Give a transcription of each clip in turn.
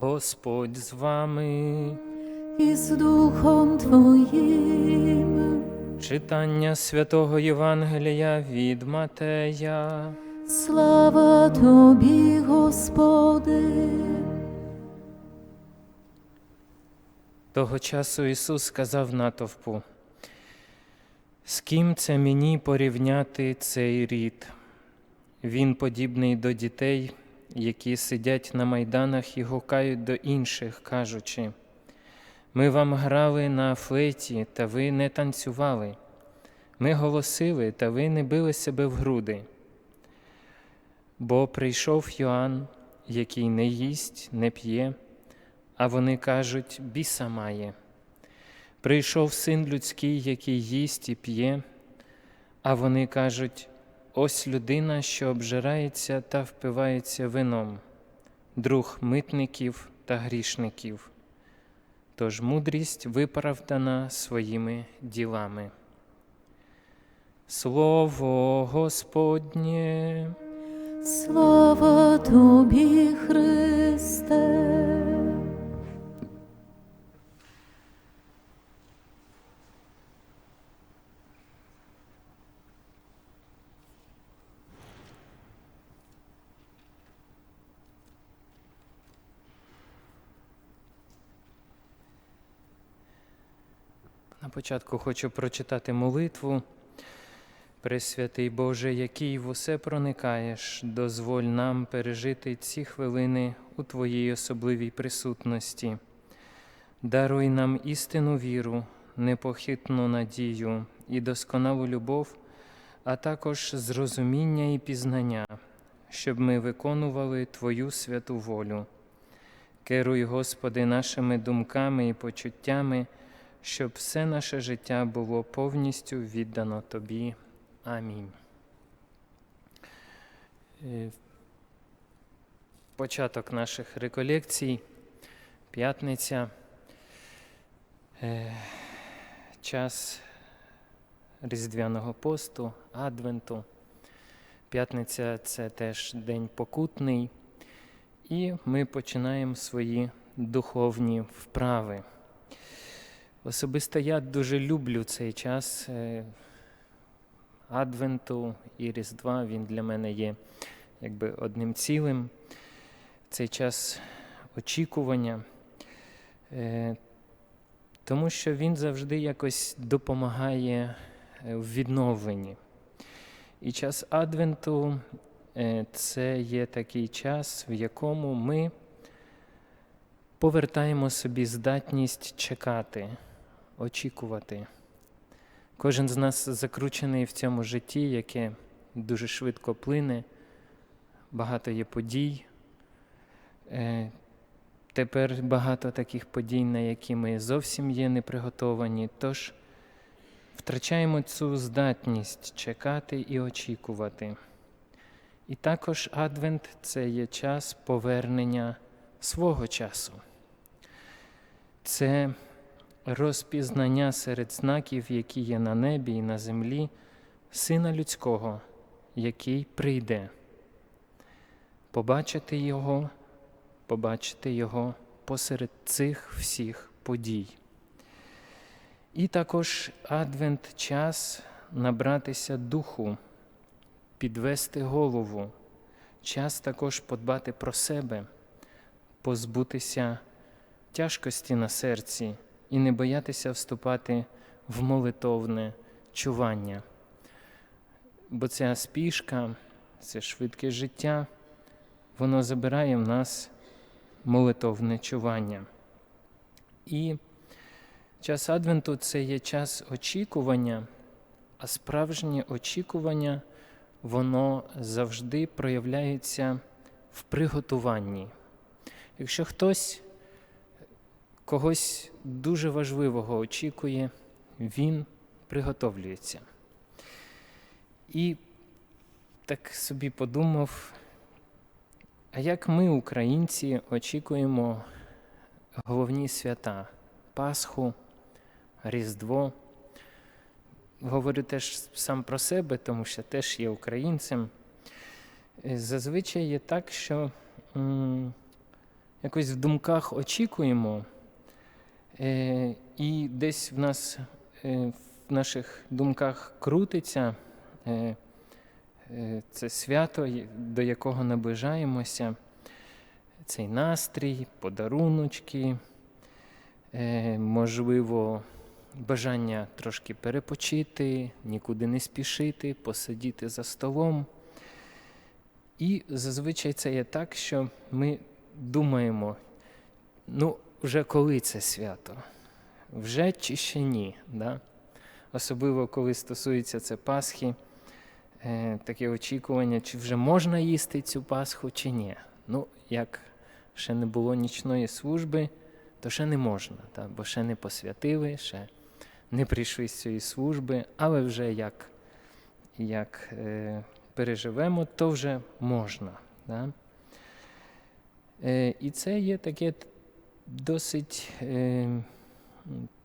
Господь з вами. і з Духом Твоїм. Читання святого Євангелія від Матея. Слава Тобі, Господи. Того часу Ісус сказав натовпу, з ким це мені порівняти цей рід? Він подібний до дітей, які сидять на майданах і гукають до інших, кажучи, ми вам грали на флейті, та ви не танцювали. Ми голосили, та ви не били себе в груди. Бо прийшов Йоанн, який не їсть, не п'є, а вони кажуть, біса має. Прийшов син людський, який їсть і п'є, а вони кажуть, ось людина, що обжирається та впивається вином, друг митників та грішників. Тож мудрість виправдана своїми ділами. Слово Господнє. Слава Тобі, Христе. Початку хочу прочитати молитву. Пресвятий Боже, який в усе проникаєш, дозволь нам пережити ці хвилини у Твоїй особливій присутності. Даруй нам істинну віру, непохитну надію і досконалу любов, а також зрозуміння і пізнання, щоб ми виконували Твою святу волю. Керуй, Господи, нашими думками і почуттями, щоб все наше життя було повністю віддано Тобі. Амінь. Е, Початок наших реколекцій, п'ятниця, е, час Різдвяного посту, Адвенту. П'ятниця це теж день покутний, і ми починаємо свої духовні вправи. Особисто я дуже люблю цей час е, Адвенту і Різдва. Він для мене є якби одним цілим. Цей час очікування, е, тому що він завжди якось допомагає е, в відновленні. І час Адвенту це є такий час, в якому ми повертаємо собі здатність чекати, очікувати. Кожен з нас закручений в цьому житті, яке дуже швидко плине, багато є подій. Е, Тепер багато таких подій, на які ми зовсім є не приготовані. Тож втрачаємо цю здатність чекати і очікувати. І також Адвент це є час повернення свого часу. Це розпізнання серед знаків, які є на небі і на землі, Сина Людського, який прийде. Побачити Його, побачити Його посеред цих всіх подій. І також Адвент час набратися духу, підвести голову, час також подбати про себе, позбутися тяжкості на серці і не боятися вступати в молитовне чування. Бо ця спішка, це швидке життя, воно забирає в нас молитовне чування. І час Адвенту це є час очікування, а справжнє очікування, воно завжди проявляється в приготуванні. Якщо хтось когось дуже важливого очікує, він приготовлюється. І так собі подумав, а як ми, українці, очікуємо головні свята Пасху, Різдво. Говорю теж сам про себе, тому що теж є українцем. Е, Зазвичай є так, що якось в думках очікуємо, і десь в нас е, в наших думках крутиться е, е, це свято, до якого наближаємося, цей настрій, подаруночки, е, можливо, бажання трошки перепочити, нікуди не спішити, посидіти за столом. І зазвичай це є так, що ми думаємо, ну, вже коли це свято? Вже чи ще ні? Да? Особливо, коли стосується це Пасхи, е, таке очікування, чи вже можна їсти цю Пасху, чи ні. Ну, як ще не було нічної служби, то ще не можна, да? бо ще не посвятили, ще не прийшли з цієї служби, але вже як, як е, переживемо, то вже можна. Да? Е, і це є таке досить е,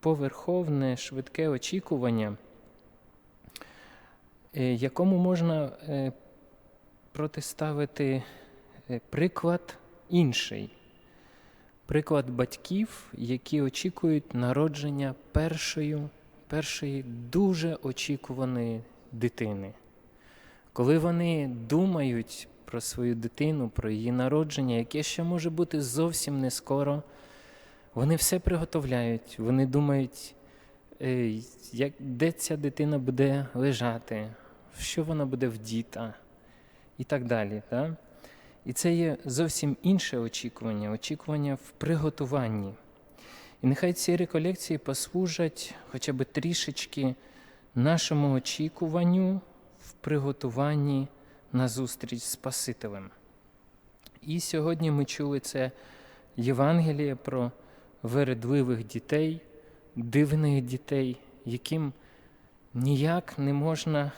поверховне, швидке очікування, е, якому можна е, протиставити приклад інший. Приклад батьків, які очікують народження першої, першої дуже очікуваної дитини. Коли вони думають про свою дитину, про її народження, яке ще може бути зовсім не скоро, вони все приготовляють. Вони думають, е, як, де ця дитина буде лежати, в що вона буде вдіта і так далі. Так? І це є зовсім інше очікування, очікування в приготуванні. І нехай ці реколекції послужать хоча б трішечки нашому очікуванню в приготуванні на зустріч Спасителем. І сьогодні ми чули це Євангеліє про вередливих дітей, дивних дітей, яким ніяк не можна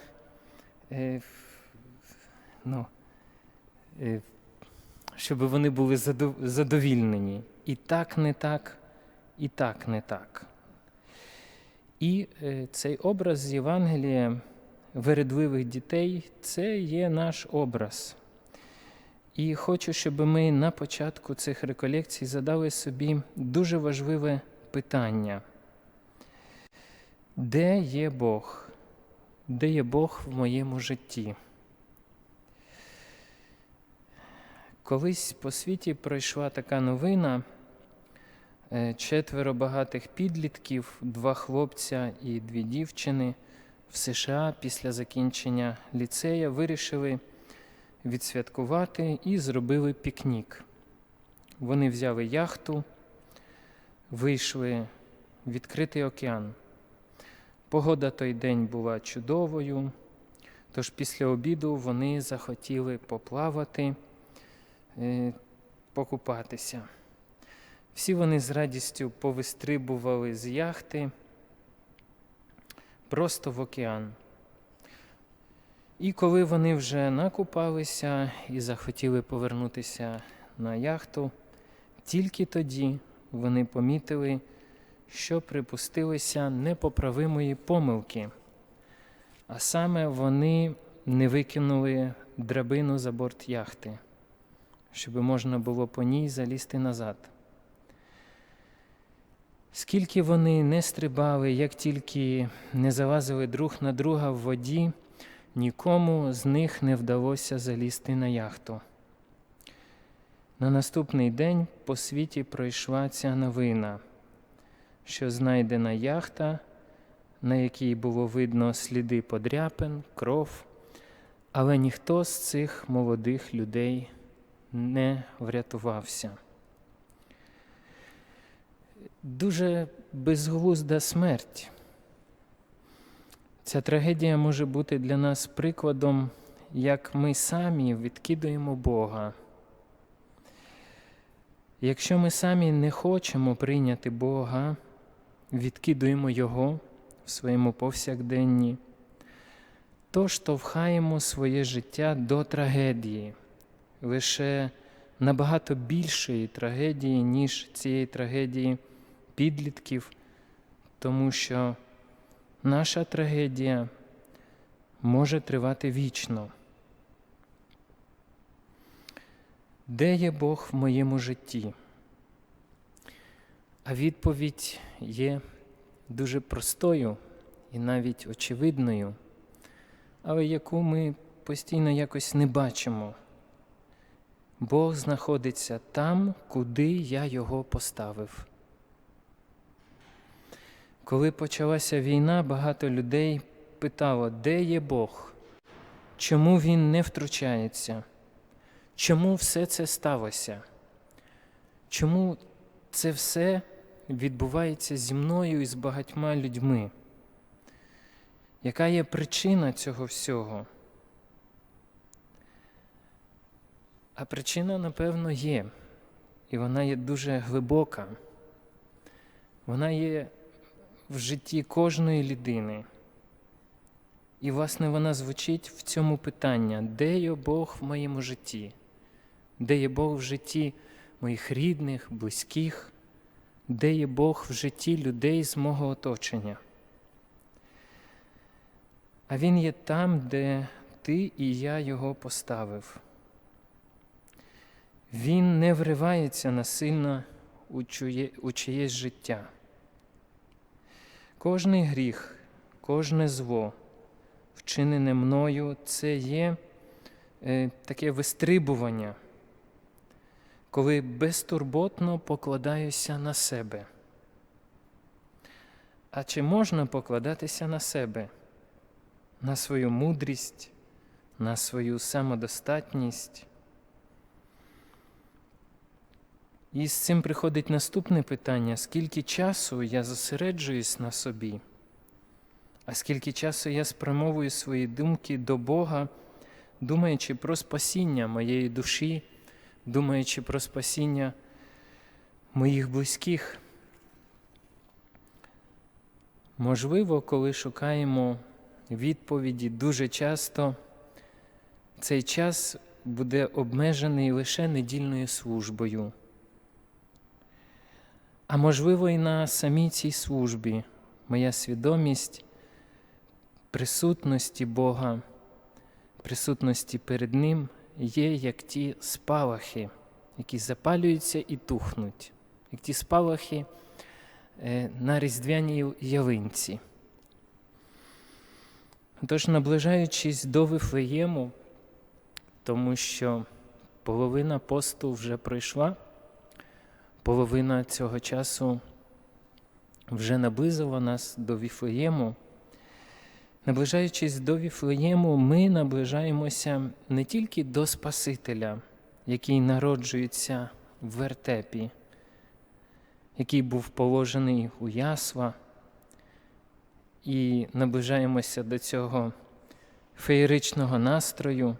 е, ну, е, щоб вони були задовільнені. І так не так, і так не так. І е, цей образ з Євангелія вередливих дітей це є наш образ. І хочу, щоб ми на початку цих реколекцій задали собі дуже важливе питання. Де є Бог? Де є Бог в моєму житті? Колись по світі пройшла така новина. Е, Четверо багатих підлітків, два хлопця і дві дівчини в США після закінчення ліцея вирішили відсвяткувати і зробили пікнік. Вони взяли яхту, вийшли в відкритий океан. Погода той день була чудовою, тож після обіду вони захотіли поплавати, е, покупатися. Всі вони з радістю повистрибували з яхти просто в океан. І коли вони вже накупалися і захотіли повернутися на яхту, тільки тоді вони помітили, що припустилися непоправимої помилки. А саме вони не викинули драбину за борт яхти, щоб можна було по ній залізти назад. Скільки вони не стрибали, як тільки не залазили друг на друга в воді, нікому з них не вдалося залізти на яхту. На наступний день по світі пройшла ця новина, що знайдена яхта, на якій було видно сліди подряпин, кров, але ніхто з цих молодих людей не врятувався. Дуже безглузда смерть. Ця трагедія може бути для нас прикладом, як ми самі відкидуємо Бога. Якщо ми самі не хочемо прийняти Бога, відкидуємо Його в своєму повсякденні, то штовхаємо своє життя до трагедії, лише набагато більшої трагедії, ніж цієї трагедії підлітків, тому що наша трагедія може тривати вічно. Де є Бог в моєму житті? А відповідь є дуже простою і навіть очевидною, але яку ми постійно якось не бачимо. Бог знаходиться там, куди я його поставив. Коли почалася війна, багато людей питало, де є Бог? Чому Він не втручається? Чому все це сталося? Чому це все відбувається зі мною і з багатьма людьми? Яка є причина цього всього? А причина, напевно, є, і вона є дуже глибока. Вона є в житті кожної людини. І, власне, вона звучить в цьому питанні: де є Бог в моєму житті? Де є Бог в житті моїх рідних, близьких? Де є Бог в житті людей з мого оточення? А Він є там, де ти і я його поставив. Він не вривається насильно у чиєсь життя. Кожний гріх, кожне зло, вчинене мною, це є е, таке вистрибування, коли безтурботно покладаюся на себе. А чи можна покладатися на себе, на свою мудрість, на свою самодостатність? І з цим приходить наступне питання: скільки часу я зосереджуюсь на собі, а скільки часу я спрямовую свої думки до Бога, думаючи про спасіння моєї душі, думаючи про спасіння моїх близьких. Можливо, коли шукаємо відповіді, дуже часто цей час буде обмежений лише недільною службою. А можливо, і на самій цій службі моя свідомість присутності Бога, присутності перед Ним є як ті спалахи, які запалюються і тухнуть, як ті спалахи е, на різдвяній ялинці. Тож, наближаючись до Вифлеєму, тому що половина посту вже пройшла половина цього часу вже наблизила нас до Віфлеєму. Наближаючись до Віфлеєму, ми наближаємося не тільки до Спасителя, який народжується в вертепі, який був положений у ясла, і наближаємося до цього феєричного настрою,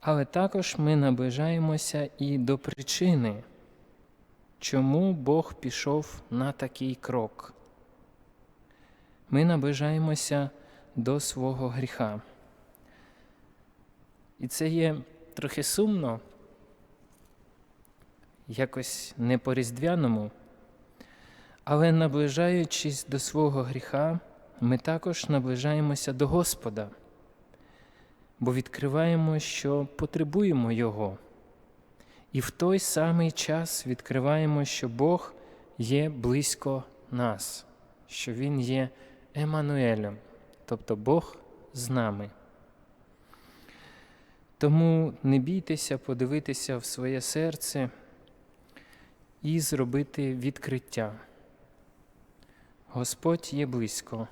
але також ми наближаємося і до причини чому Бог пішов на такий крок. Ми наближаємося до свого гріха. І це є трохи сумно, якось не по-різдвяному, але наближаючись до свого гріха, ми також наближаємося до Господа, бо відкриваємо, що потребуємо Його. І в той самий час відкриваємо, що Бог є близько нас, що Він є Еммануелем, тобто Бог з нами. Тому не бійтеся подивитися в своє серце і зробити відкриття. Господь є близько,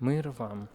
мир вам.